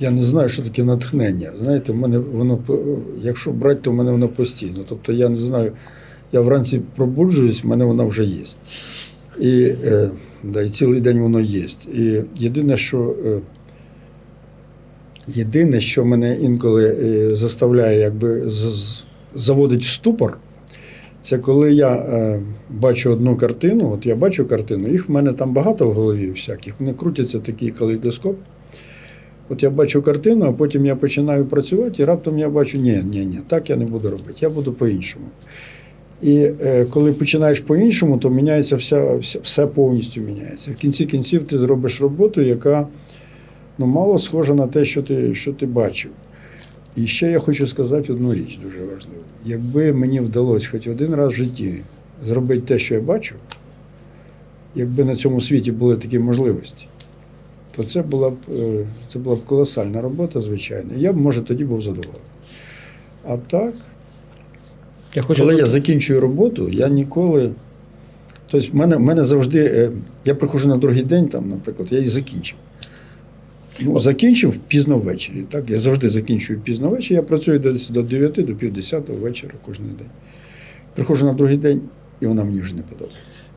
Я не знаю, що таке натхнення. Знаєте, в мене воно якщо брати, то в мене воно постійно. Тобто я не знаю, я вранці пробуджуюсь, в мене воно вже є. І, е, да, і цілий день воно є. І єдине, що е, єдине, що мене інколи е, заставляє якби з- заводить в ступор, це коли я е, бачу одну картину, от я бачу картину, їх в мене там багато в голові всяких, вони крутяться такий калейдоскоп. От я бачу картину, а потім я починаю працювати, і раптом я бачу, ні, ні, ні, так я не буду робити, я буду по-іншому. І е, коли починаєш по-іншому, то міняється вся, вся, все повністю міняється. В кінці кінців ти зробиш роботу, яка ну, мало схожа на те, що ти, що ти бачив. І ще я хочу сказати одну річ дуже важливу. Якби мені вдалося хоч один раз в житті зробити те, що я бачу, якби на цьому світі були такі можливості, то це була б, е, це була б колосальна робота, звичайно. Я б, може, тоді був задоволений. А так, Я хочу коли я закінчую роботу, я ніколи. Тобто, в мене, в мене завжди. е, Я приходжу на другий день, там, наприклад, я її закінчив. Ну, закінчив пізно ввечері. Так? Я завжди закінчую пізно ввечері. Я працюю десь до 9, до пів 10 вечора кожен день. Приходжу на другий день, і вона мені вже не подобається.